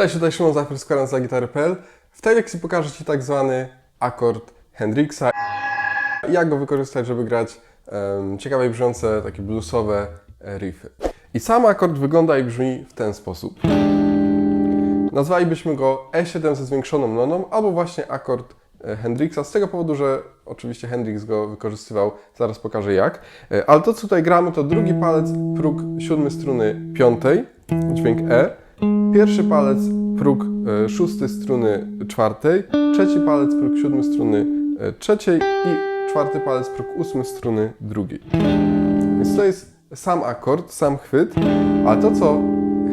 Cześć, tutaj Szymon Zachwyt z za gitary.pl. W tej lekcji pokażę Ci tak zwany akord Hendrixa. Jak go wykorzystać, żeby grać um, ciekawe i brzmiące, takie bluesowe e, riffy. I sam akord wygląda i brzmi w ten sposób. Nazwalibyśmy go E7 ze zwiększoną noną, albo właśnie akord e, Hendrixa, z tego powodu, że oczywiście Hendrix go wykorzystywał, zaraz pokażę jak. E, Ale to, co tutaj gramy, to drugi palec, próg siódmy struny piątej, dźwięk E, pierwszy palec, próg e, szósty struny czwartej, trzeci palec, próg siódmy struny e, trzeciej i czwarty palec, próg ósmy struny drugiej. Więc to jest sam akord, sam chwyt, ale to, co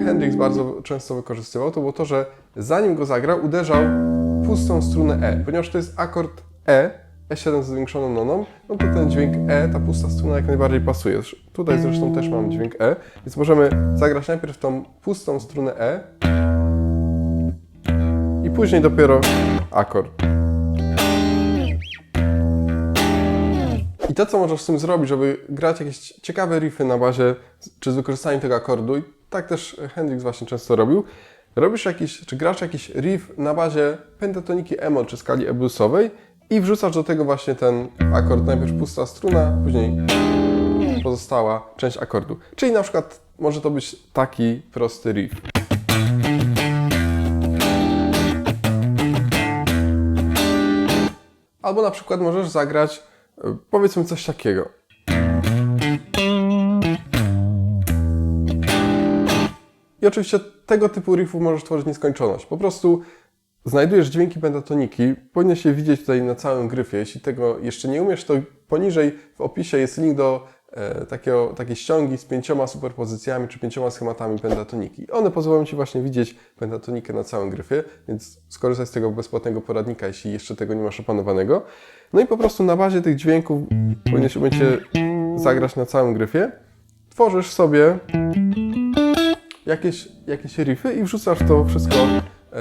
Hendrix bardzo często wykorzystywał, to było to, że zanim go zagrał, uderzał pustą strunę E. Ponieważ to jest akord E, E7 z zwiększoną noną, no to ten dźwięk E, ta pusta struna jak najbardziej pasuje. Tutaj zresztą też mam dźwięk E, więc możemy zagrać najpierw tą pustą strunę E i później dopiero akord. I to, co możesz z tym zrobić, żeby grać jakieś ciekawe riffy na bazie, czy z wykorzystaniem tego akordu, i tak też Hendrix właśnie często robił, robisz jakiś, czy grasz jakiś riff na bazie pentatoniki emo, czy skali e-bluesowej i wrzucasz do tego właśnie ten akord, najpierw pusta struna, później pozostała część akordu. Czyli na przykład może to być taki prosty riff. Albo na przykład możesz zagrać, e, powiedzmy coś takiego. I oczywiście tego typu riffów możesz tworzyć nieskończoność. Po prostu znajdujesz dźwięki pentatoniki, powinieneś je widzieć tutaj na całym gryfie. Jeśli tego jeszcze nie umiesz, to poniżej w opisie jest link do e, takiego, takiej ściągi z pięcioma superpozycjami czy pięcioma schematami pentatoniki. One pozwolą Ci właśnie widzieć pentatonikę na całym gryfie, więc skorzystaj z tego bezpłatnego poradnika, jeśli jeszcze tego nie masz opanowanego. No i po prostu na bazie tych dźwięków powinieneś umieć zagrać na całym gryfie. Tworzysz sobie jakieś, jakieś riffy i wrzucasz to wszystko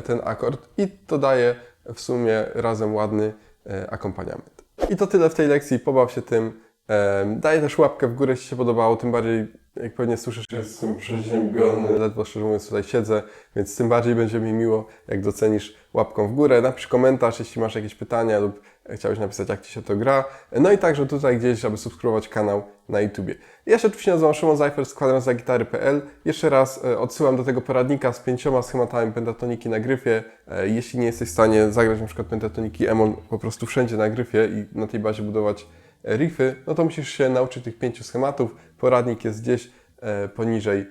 ten akord i to daje w sumie razem ładny e, akompaniament. I to tyle w tej lekcji, pobaw się tym. E, Daję też łapkę w górę, jeśli się podobało, tym bardziej, jak pewnie słyszysz, jestem przeziębiony, ledwo szczerze mówiąc tutaj siedzę, więc tym bardziej będzie mi miło, jak docenisz łapką w górę. Napisz komentarz, jeśli masz jakieś pytania lub chciałeś napisać, jak Ci się to gra. No i także tutaj gdzieś, aby subskrybować kanał na YouTubie. Ja się oczywiście nazywam Szymon Zajfer z kwadranzagitary.pl. Jeszcze raz e, odsyłam do tego poradnika z pięcioma schematami pentatoniki na gryfie. E, Jeśli nie jesteś w stanie zagrać przykład pentatoniki Emon po prostu wszędzie na gryfie i na tej bazie budować riffy, no to musisz się nauczyć tych pięciu schematów. Poradnik jest gdzieś e, poniżej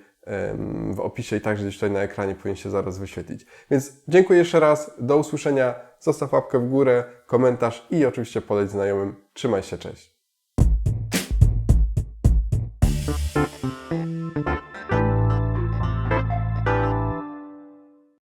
w opisie i także gdzieś tutaj na ekranie powinien się zaraz wyświetlić. Więc dziękuję jeszcze raz, do usłyszenia, zostaw łapkę w górę, komentarz i oczywiście poleć znajomym. Trzymaj się, cześć.